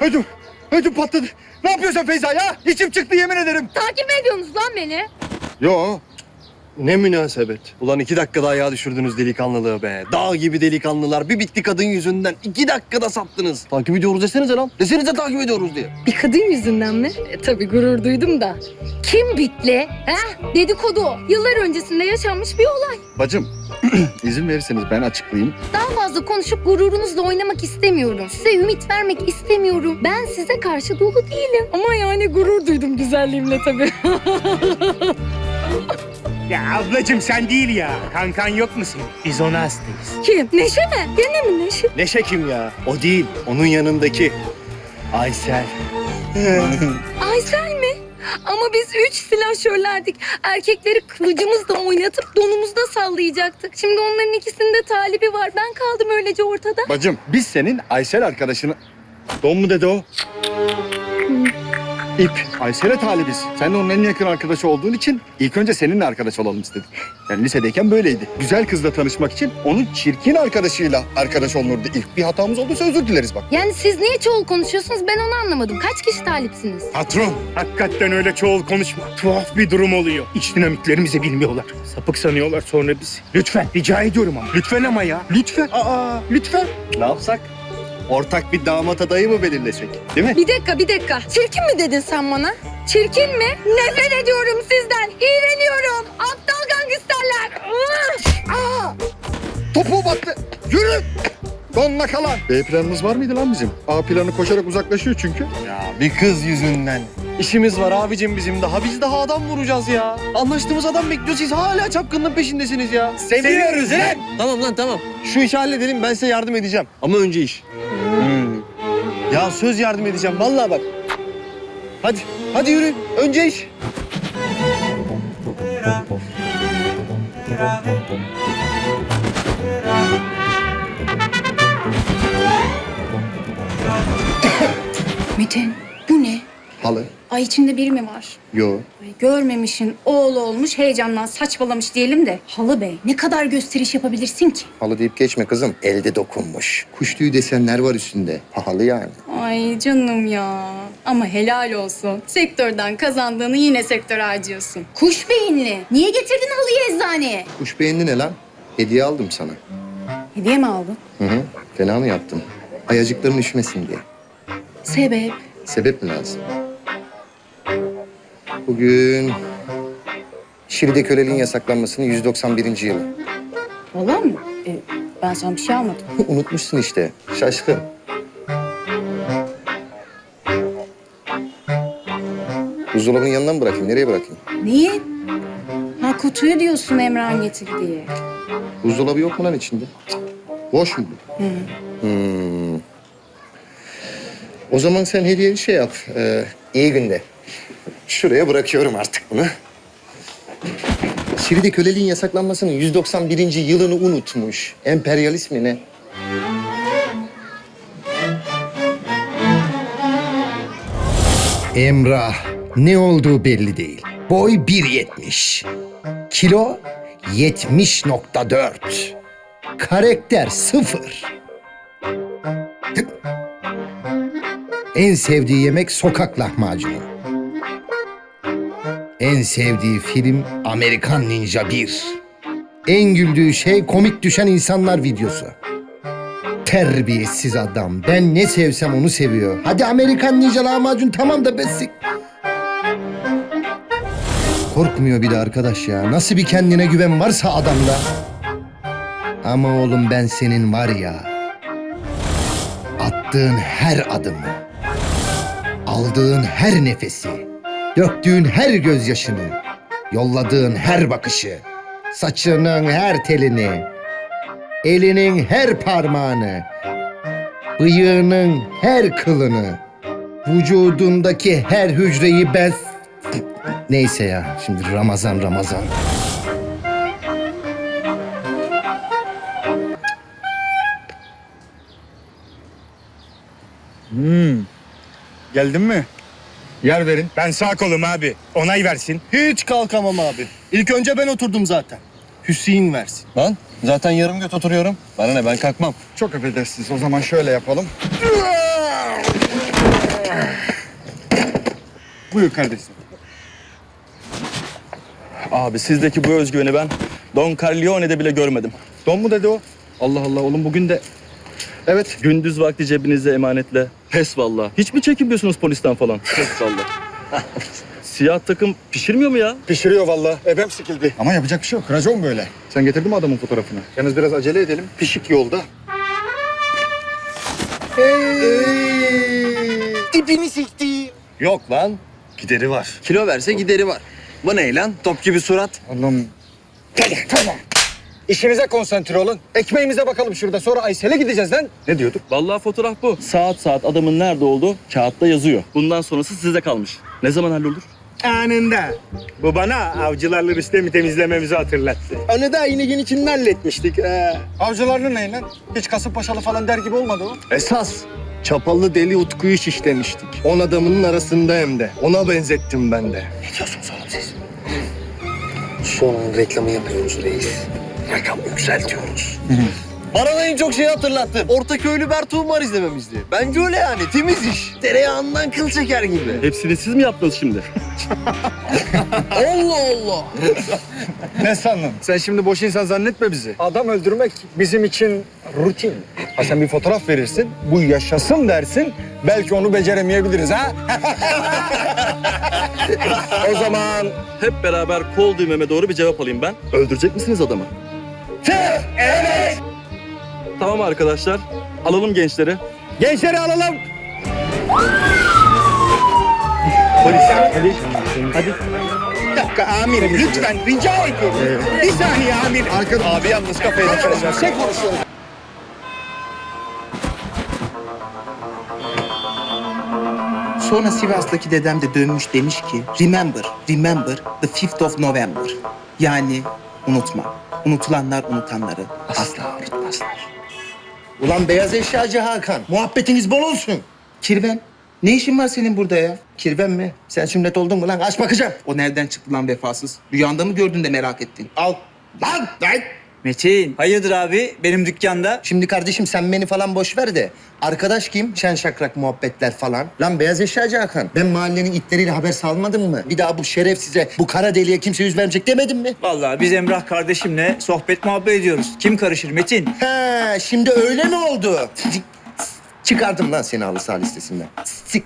Ödüm, ödüm patladı. Ne yapıyorsun Feyza ya? İçim çıktı yemin ederim. Takip mi ediyorsunuz lan beni? Yo. Ne münasebet. Ulan iki dakikada ayağa düşürdünüz delikanlılığı be. Dağ gibi delikanlılar. Bir bitti kadın yüzünden. iki dakikada sattınız. Takip ediyoruz desenize lan. Desenize takip ediyoruz diye. Bir kadın yüzünden mi? E, tabii gurur duydum da. Kim bitli? He? Dedikodu o. Yıllar öncesinde yaşanmış bir olay. Bacım, izin verirseniz ben açıklayayım. Daha fazla konuşup gururunuzla oynamak istemiyorum. Size ümit vermek istemiyorum. Ben size karşı dolu değilim. Ama yani gurur duydum güzelliğimle tabii. Ya ablacığım sen değil ya. Kankan yok mu senin? Biz ona hastayız. Kim? Neşe mi? Gene mi Neşe? Neşe kim ya? O değil. Onun yanındaki. Aysel. Aysel mi? Ama biz üç silahşörlerdik. Erkekleri kılıcımızla oynatıp donumuzda sallayacaktık. Şimdi onların ikisinde talibi var. Ben kaldım öylece ortada. Bacım, biz senin Aysel arkadaşını... Don mu dedi o? İp. Aysel'e talibiz. Sen de onun en yakın arkadaşı olduğun için ilk önce seninle arkadaş olalım istedik. Yani lisedeyken böyleydi. Güzel kızla tanışmak için onun çirkin arkadaşıyla arkadaş olunurdu. İlk bir hatamız olduysa özür dileriz bak. Yani siz niye çoğul konuşuyorsunuz ben onu anlamadım. Kaç kişi talipsiniz? Patron, hakikaten öyle çoğul konuşma. Tuhaf bir durum oluyor. İç dinamiklerimizi bilmiyorlar. Sapık sanıyorlar sonra bizi. Lütfen, rica ediyorum ama. Lütfen ama ya. Lütfen. Aa, lütfen. Ne yapsak? Ortak bir damat adayı mı belirlesek? Değil mi? Bir dakika bir dakika. Çirkin mi dedin sen bana? Çirkin mi? Nefret ediyorum sizden. İğreniyorum. Aptal gangsterler. Aa! Topuğu battı. Yürü! Donla kalan. B planımız var mıydı lan bizim? A planı koşarak uzaklaşıyor çünkü. Ya bir kız yüzünden. İşimiz var abicim bizim daha. Biz daha adam vuracağız ya. Anlaştığımız adam bekliyor. Siz hala çapkınlığın peşindesiniz ya. Seviyoruz lan. Tamam lan tamam. Şu işi halledelim ben size yardım edeceğim. Ama önce iş. Ya söz yardım edeceğim vallahi bak. Hadi, hadi yürü. Önce iş. Metin bu ne? Halı. Ay içinde biri mi var? Yo. Görmemişin oğlu olmuş heyecandan saçmalamış diyelim de. Halı bey ne kadar gösteriş yapabilirsin ki? Halı deyip geçme kızım. Elde dokunmuş. Kuş tüyü desenler var üstünde. Pahalı yani. Ay canım ya. Ama helal olsun. Sektörden kazandığını yine sektöre harcıyorsun. Kuş beyinli. Niye getirdin halıyı eczaneye? Kuş beğendi ne lan? Hediye aldım sana. Hediye mi aldın? Hı hı. Fena mı yaptım? Ayacıkların üşümesin diye. Sebep. Sebep mi lazım? Bugün Şili'de köleliğin yasaklanmasının 191. yılı. Valla mı? E, ben sana bir şey almadım. Unutmuşsun işte. Şaşkın. Buzdolabının yanına mı bırakayım? Nereye bırakayım? Niye? Ha kutuyu diyorsun Emrah getir diye. Buzdolabı yok mu lan içinde? Boş mu bu? Hmm. O zaman sen hediye şey yap. Ee, iyi günde. Şuraya bırakıyorum artık bunu. Şili'de köleliğin yasaklanmasının 191. yılını unutmuş. Emperyalist mi ne? Emrah ne olduğu belli değil. Boy 1.70. Kilo 70.4. Karakter sıfır. En sevdiği yemek sokak lahmacunu. En sevdiği film Amerikan Ninja 1. En güldüğü şey komik düşen insanlar videosu. Terbiyesiz adam. Ben ne sevsem onu seviyor. Hadi Amerikan Ninja lahmacun tamam da besik. Korkmuyor bir de arkadaş ya. Nasıl bir kendine güven varsa adamda. Ama oğlum ben senin var ya. Attığın her adımı, aldığın her nefesi, döktüğün her gözyaşını, yolladığın her bakışı, saçının her telini, elinin her parmağını, bıyığının her kılını, vücudundaki her hücreyi ben... Neyse ya, şimdi Ramazan Ramazan. Geldin mi? Yer verin. Ben sağ kolum abi. Onay versin. Hiç kalkamam abi. İlk önce ben oturdum zaten. Hüseyin versin. Lan zaten yarım göt oturuyorum. Bana ne ben kalkmam. Çok affedersiniz. O zaman şöyle yapalım. Buyur kardeşim. Abi sizdeki bu özgüveni ben Don Corleone'de bile görmedim. Don mu dedi o? Allah Allah oğlum bugün de Evet gündüz vakti cebinizde emanetle. Pes valla. Hiç mi çekinmiyorsunuz polisten falan? Pes valla. Siyah takım pişirmiyor mu ya? Pişiriyor vallahi. Ebem sikildi. Ama yapacak bir şey yok. Racon böyle. Sen getirdin mi adamın fotoğrafını? Yalnız biraz acele edelim. Pişik yolda. Tipini sikti. Yok lan. Gideri var. Kilo verse gideri var. Bu ne lan? Top gibi surat. Oğlum. Tamam, tamam. İşinize konsantre olun. Ekmeğimize bakalım şurada. Sonra Aysel'e gideceğiz lan. Ne diyorduk? Vallahi fotoğraf bu. Saat saat adamın nerede olduğu kağıtta yazıyor. Bundan sonrası size kalmış. Ne zaman hallolur? Anında. Bu bana avcılarla Rüstem'i temizlememizi hatırlattı. Onu da yine gün içinde halletmiştik. Ee, avcılarlı ne lan? Hiç Kasımpaşalı falan der gibi olmadı o. Esas çapallı deli Utku'yu şişlemiştik. On adamının arasında hem de. Ona benzettim ben de. Ne diyorsunuz oğlum siz? Sonun reklamı yapıyoruz reis. Rakam yükseltiyoruz. Bana da en çok şeyi hatırlattı. Ortaköylü Bertuğ'un var izlememizdi. Bence öyle yani. Temiz iş. Tereyağından kıl çeker gibi. Hepsini siz mi yaptınız şimdi? Allah Allah. Ne sandın? Sen şimdi boş insan zannetme bizi. Adam öldürmek bizim için rutin. Ha sen bir fotoğraf verirsin, bu yaşasın dersin. Belki onu beceremeyebiliriz ha? o zaman hep beraber kol düğmeme doğru bir cevap alayım ben. Öldürecek misiniz adamı? Evet. Tamam arkadaşlar. Alalım gençleri. Gençleri alalım. Bir dakika amirim lütfen rica ediyorum. Bir saniye amirim. Arkada abi yalnız kafayı düşüreceğim. Şey konuşuyoruz. Sonra Sivas'taki dedem de dönmüş demiş ki Remember, remember the 5th of November. Yani unutma. Unutulanlar unutanları asla unutmazlar. Ulan beyaz eşyacı Hakan. Muhabbetiniz bol olsun. Kirven, ne işin var senin burada ya? Kirven mi? Sen sünnet oldun mu lan? Aç bakacağım. O nereden çıktı lan vefasız? Rüyanda mı gördün de merak ettin? Al. Lan! Lan! Metin, hayırdır abi? Benim dükkanda. Şimdi kardeşim sen beni falan boş ver de. Arkadaş kim? Şen şakrak muhabbetler falan. Lan beyaz eşyacı Hakan. Ben mahallenin itleriyle haber salmadım mı? Bir daha bu şeref size, bu kara deliğe kimse yüz vermeyecek demedim mi? Vallahi biz Emrah kardeşimle sohbet muhabbet ediyoruz. Kim karışır Metin? He, şimdi öyle mi oldu? Çıkardım lan seni halı saha listesinden. Sik.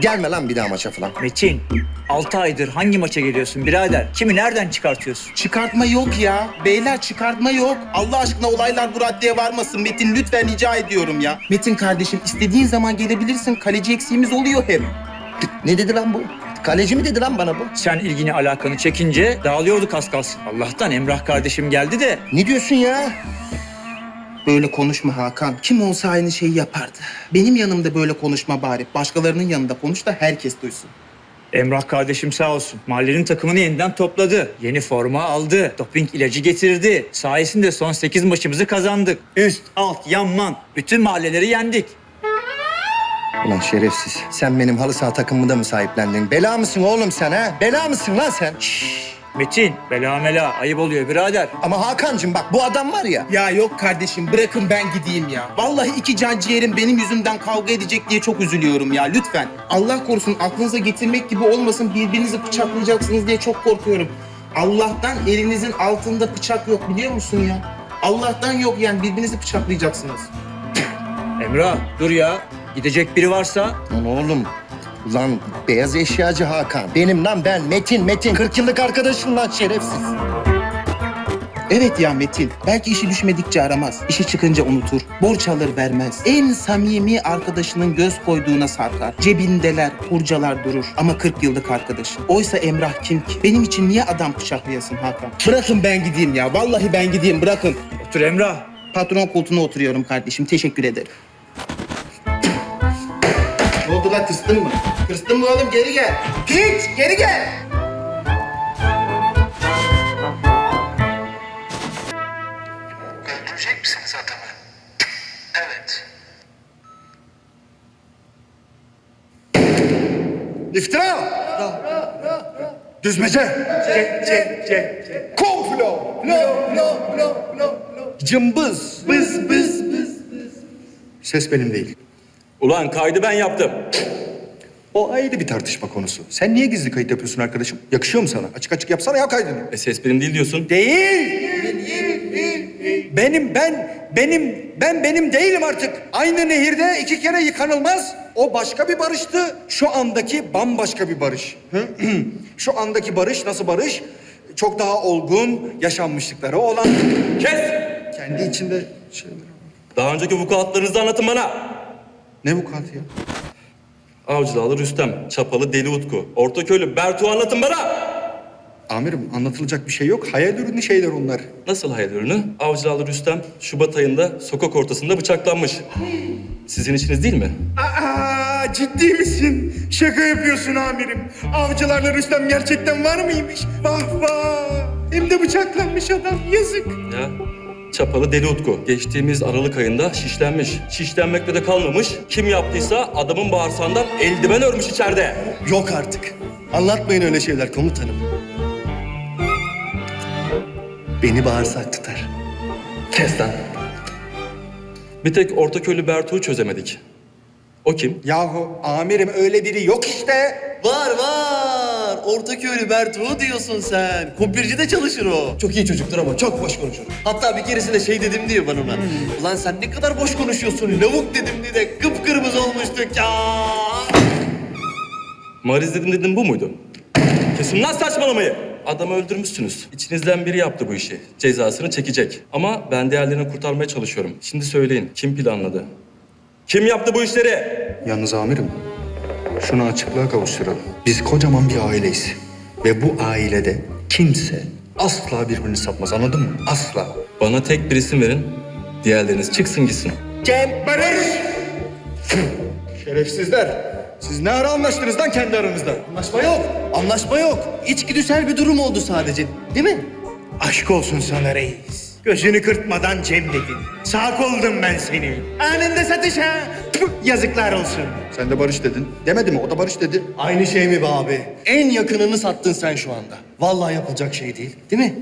Gelme lan bir daha maça falan. Metin, 6 aydır hangi maça geliyorsun birader? Kimi nereden çıkartıyorsun? Çıkartma yok ya. Beyler çıkartma yok. Allah aşkına olaylar bu raddeye varmasın Metin. Lütfen rica ediyorum ya. Metin kardeşim istediğin zaman gelebilirsin. Kaleci eksiğimiz oluyor hep. Ne dedi lan bu? Kaleci mi dedi lan bana bu? Sen ilgini alakanı çekince dağılıyorduk az kalsın. Allah'tan Emrah kardeşim geldi de Ne diyorsun ya? Böyle konuşma Hakan. Kim olsa aynı şeyi yapardı. Benim yanımda böyle konuşma bari. Başkalarının yanında konuş da herkes duysun. Emrah kardeşim sağ olsun. Mahallenin takımını yeniden topladı. Yeni forma aldı. Doping ilacı getirdi. Sayesinde son 8 maçımızı kazandık. Üst, alt, yanman. Bütün mahalleleri yendik. Ulan şerefsiz. Sen benim halı saha takımımı da mı sahiplendin? Bela mısın oğlum sen ha? Bela mısın lan sen? Şşş. Metin, bela mela ayıp oluyor birader. Ama Hakan'cığım bak bu adam var ya. Ya yok kardeşim bırakın ben gideyim ya. Vallahi iki can ciğerim benim yüzümden kavga edecek diye çok üzülüyorum ya lütfen. Allah korusun aklınıza getirmek gibi olmasın birbirinizi bıçaklayacaksınız diye çok korkuyorum. Allah'tan elinizin altında bıçak yok biliyor musun ya? Allah'tan yok yani birbirinizi bıçaklayacaksınız. Emrah dur ya. Gidecek biri varsa Lan oğlum. Ulan beyaz eşyacı Hakan. Benim lan ben Metin Metin. 40 yıllık arkadaşım lan şerefsiz. Evet ya Metin. Belki işi düşmedikçe aramaz. İşi çıkınca unutur. Borç alır vermez. En samimi arkadaşının göz koyduğuna sarkar. Cebindeler, kurcalar durur. Ama 40 yıllık arkadaş. Oysa Emrah kim ki? Benim için niye adam bıçaklayasın Hakan? Bırakın ben gideyim ya. Vallahi ben gideyim bırakın. otur Emrah. Patron koltuğuna oturuyorum kardeşim. Teşekkür ederim. Oldu lan tırstın mı? Tırstın mı oğlum? Geri gel. Hiç geri gel. Öldürecek misiniz adamı? Evet. İftira. Düzmece. Komplo. Cımbız. Bız bız bız. Ses benim değil. Ulan kaydı ben yaptım. O ayrı bir tartışma konusu. Sen niye gizli kayıt yapıyorsun arkadaşım? Yakışıyor mu sana? Açık açık yapsana ya kaydını. E ses benim değil diyorsun. Değil. Benim ben benim ben benim değilim artık. Aynı nehirde iki kere yıkanılmaz. O başka bir barıştı. Şu andaki bambaşka bir barış. Şu andaki barış nasıl barış? Çok daha olgun, yaşanmışlıkları olan Kes! kendi içinde şeyler. Daha önceki vukuatlarınızı anlatın bana. Ne bu kat ya? Avcıdağlı Rüstem, Çapalı Deli Utku, Ortaköylü Bertu anlatın bana. Amirim anlatılacak bir şey yok. Hayal ürünü şeyler onlar. Nasıl hayal ürünü? Avcıdağlı Rüstem Şubat ayında sokak ortasında bıçaklanmış. Sizin işiniz değil mi? Aa, ciddi misin? Şaka yapıyorsun amirim. Avcılarla Rüstem gerçekten var mıymış? Vah vah. Hem de bıçaklanmış adam. Yazık. Ya Çapalı Deli Utku geçtiğimiz Aralık ayında şişlenmiş. Şişlenmekle de kalmamış. Kim yaptıysa adamın bağırsağından eldiven örmüş içeride. Yok artık. Anlatmayın öyle şeyler komutanım. Beni bağırsak tutar. Kes lan. Bir tek Ortaköylü Bertu'yu çözemedik. O kim? Yahu amirim öyle biri yok işte. Var var. Ortaköylü Bertuğ diyorsun sen. Kumpirci de çalışır o. Çok iyi çocuktur ama çok boş konuşur. Hatta bir keresinde şey dedim diyor bana ona. Ulan sen ne kadar boş konuşuyorsun. Lavuk dedim diye de kıpkırmızı olmuştuk ya. Mariz dedim dedim bu muydu? Kesin lan saçmalamayı. Adamı öldürmüşsünüz. İçinizden biri yaptı bu işi. Cezasını çekecek. Ama ben diğerlerini kurtarmaya çalışıyorum. Şimdi söyleyin. Kim planladı? Kim yaptı bu işleri? Yalnız amirim, şunu açıklığa kavuşturalım. Biz kocaman bir aileyiz. Ve bu ailede kimse asla birbirini satmaz anladın mı? Asla. Bana tek bir isim verin. Diğerleriniz çıksın gitsin. Cem Barış! Şerefsizler. Siz ne ara anlaştınız lan kendi aranızda? Anlaşma yok. Anlaşma yok. İçgüdüsel bir durum oldu sadece. Değil mi? Aşk olsun sana reis. Gözünü kırpmadan Cem dedin. Sağ oldum ben seni. Anında satış ha. Yazıklar olsun. Sen de Barış dedin. Demedi mi? O da Barış dedi. Aynı şey mi be abi? En yakınını sattın sen şu anda. Vallahi yapılacak şey değil. Değil mi?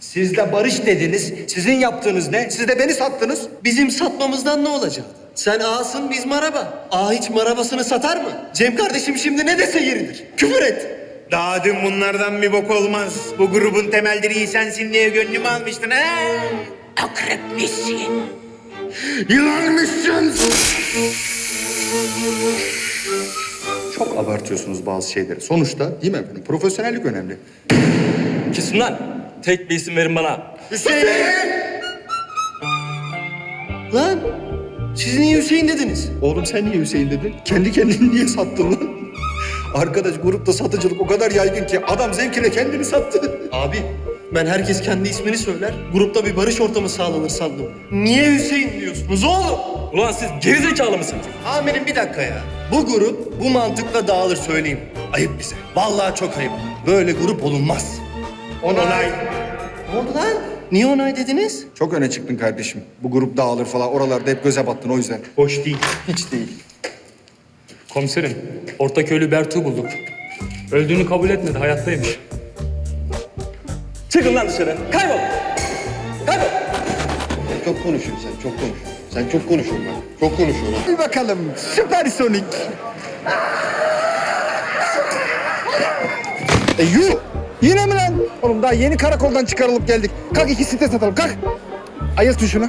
Siz de Barış dediniz. Sizin yaptığınız ne? Siz de beni sattınız. Bizim satmamızdan ne olacak? Sen ağasın biz maraba. Ağa hiç marabasını satar mı? Cem kardeşim şimdi ne dese yeridir. Küfür et. Daha dün bunlardan bir bok olmaz. Bu grubun temel direği sensin diye gönlümü almıştın ha? Akrepmişsin. Yılanmışsın. Çok abartıyorsunuz bazı şeyleri. Sonuçta değil mi efendim? Profesyonellik önemli. Kesin lan. Tek bir isim verin bana. Lan siz niye Hüseyin dediniz? Oğlum sen niye Hüseyin dedin? Kendi kendini niye sattın lan? Arkadaş grupta satıcılık o kadar yaygın ki adam zevkine kendini sattı. Abi ben herkes kendi ismini söyler. Grupta bir barış ortamı sağlanır sandım. Niye Hüseyin diyorsunuz oğlum? Ulan siz gerizekalı mısınız? Amirim bir dakika ya. Bu grup bu mantıkla dağılır söyleyeyim. Ayıp bize. Vallahi çok ayıp. Böyle grup olunmaz. Onay. Ne oldu lan? Niye onay dediniz? Çok öne çıktın kardeşim. Bu grup dağılır falan. Oralarda hep göze battın o yüzden. Hoş değil. Hiç değil. Komiserim, Ortaköylü Bertuğ'u bulduk. Öldüğünü kabul etmedi, hayattaymış. Çıkın lan dışarı. Kaybol. Kaybol. Çok konuşuyorsun sen, çok konuşuyorsun. Sen çok konuşuyorsun bak. Çok konuşuyorsun. Bir bakalım. Süpersonik. E yuh! Yine mi lan? Oğlum daha yeni karakoldan çıkarılıp geldik. Kalk iki site satalım kalk. Ayırt şunu.